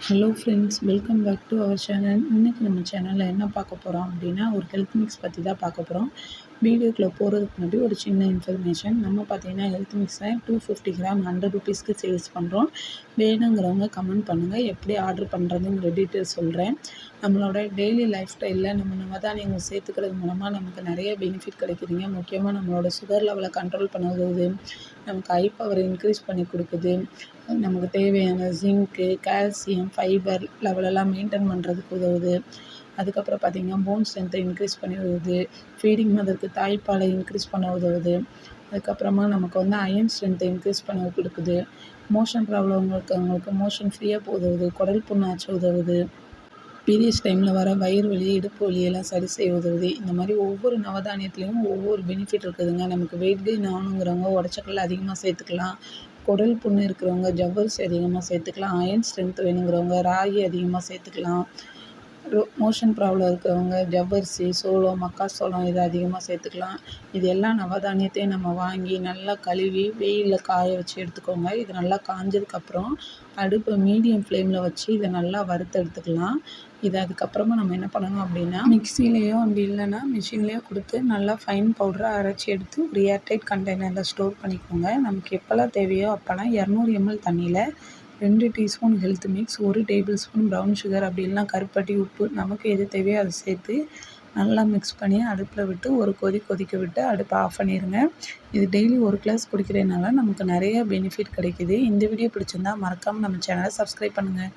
Hello friends welcome back to our channel இன்றைக்கி நம்ம சேனலில் என்ன பார்க்க போகிறோம் அப்படின்னா ஒரு ஹெல்த் மிக்ஸ் பற்றி தான் பார்க்க போகிறோம் வீடியோக்குள்ளே போகிறதுக்கு முன்னாடி ஒரு சின்ன இன்ஃபர்மேஷன் நம்ம பார்த்தீங்கன்னா ஹெல்த் மிக்ஸை டூ ஃபிஃப்டி கிராம் ஹண்ட்ரட் ருபீஸ்க்கு சேல்ஸ் பண்ணுறோம் வேணுங்கிறவங்க கமெண்ட் பண்ணுங்கள் எப்படி ஆர்டர் பண்ணுறதுங்கிற டீட்டெயில் சொல்கிறேன் நம்மளோட டெய்லி லைஃப் ஸ்டைலில் நம்ம நவதானியங்கள் சேர்த்துக்கிறது மூலமாக நமக்கு நிறைய பெனிஃபிட் கிடைக்குதுங்க. முக்கியமாக நம்மளோட சுகர் லெவலை கண்ட்ரோல் பண்ண உதவுது நமக்கு ஐ பவரை இன்க்ரீஸ் பண்ணி கொடுக்குது. நமக்கு தேவையான ஜிங்க்கு கால்சியம் ஃபைபர் லெவலெல்லாம் மெயின்டைன் பண்ணுறதுக்கு உதவுது. அதுக்கப்புறம் பார்த்திங்கன்னா போன் ஸ்ட்ரென்த்தை இன்க்ரீஸ் பண்ணி உதவுது. ஃபீடிங் மதருக்கு தாய்ப்பாலை இன்க்ரீஸ் பண்ண உதவுது. அதுக்கப்புறமா நமக்கு வந்து அயன் ஸ்ட்ரென்த்தை இன்க்ரீஸ் பண்ண கொடுக்குது. மோஷன் ப்ராப்ளம் இருக்கிறவங்களுக்கு மோஷன் ஃப்ரீயாக போக உதவுது. குடல் புண்ணாச்சு உதவுது. பீரியட்ஸ் டைமில் வர வயிறு வலி இடுப்பு வலியெல்லாம் சரி செய்ய உதவுது. இந்த மாதிரி ஒவ்வொரு நவதானியத்துலேயும் ஒவ்வொரு பெனிஃபிட் இருக்குதுங்க. நமக்கு வெயிட் கெயின் ஆகணுங்கிறவங்க உடச்சக்கல்ல அதிகமாக சேர்த்துக்கலாம். குடல் புண்ணு இருக்கிறவங்க ஜவ்வரிசி அதிகமாக சேர்த்துக்கலாம். அயன் ஸ்ட்ரென்த் வேணுங்கிறவங்க ராகி அதிகமாக சேர்த்துக்கலாம். ரோ மோஷன் ப்ராப்ளம் இருக்கிறவங்க ஜவ்வரிசி சோளம் மக்காச்சோளம் இதை அதிகமாக சேர்த்துக்கலாம். இது எல்லா நவதானியத்தையும் நம்ம வாங்கி நல்லா கழுவி வெயிலில் காய வச்சு எடுத்துக்கோங்க. இது நல்லா காஞ்சதுக்கப்புறம் அடுப்பை மீடியம் ஃப்ளேமில் வச்சு இதை நல்லா வறுத்து எடுத்துக்கலாம். இதை அதுக்கப்புறமா நம்ம என்ன பண்ணணும் அப்படின்னா மிக்சிலேயோ அப்படி இல்லைன்னா மிஷின்லேயோ கொடுத்து நல்லா ஃபைன் பவுடராக அரைச்சி எடுத்து ஒரு ஏர்டைட் கண்டெய்னரில் ஸ்டோர் பண்ணிக்கோங்க. நமக்கு எப்போல்லாம் தேவையோ அப்போல்லாம் இரநூறு எம்எல் தண்ணியில் ரெண்டு டீஸ்பூன் ஹெல்த் மிக்ஸ் ஒரு டேபிள் ஸ்பூன் ப்ரௌன் சுகர் அப்படி இல்லைனா கருப்பட்டி உப்பு நமக்கு எது தேவையோ அதை சேர்த்து நல்லா மிக்ஸ் பண்ணி அடுப்பில் விட்டு ஒரு கொதி கொதிக்க விட்டு அடுப்பை ஆஃப் பண்ணிடுங்க. இது டெய்லி ஒரு கிளாஸ் குடிக்கிறதுனால நமக்கு நிறைய பெனிஃபிட் கிடைக்கிது. இந்த வீடியோ பிடிச்சிருந்தா மறக்காமல் நம்ம சேனலை சப்ஸ்கிரைப் பண்ணுங்கள்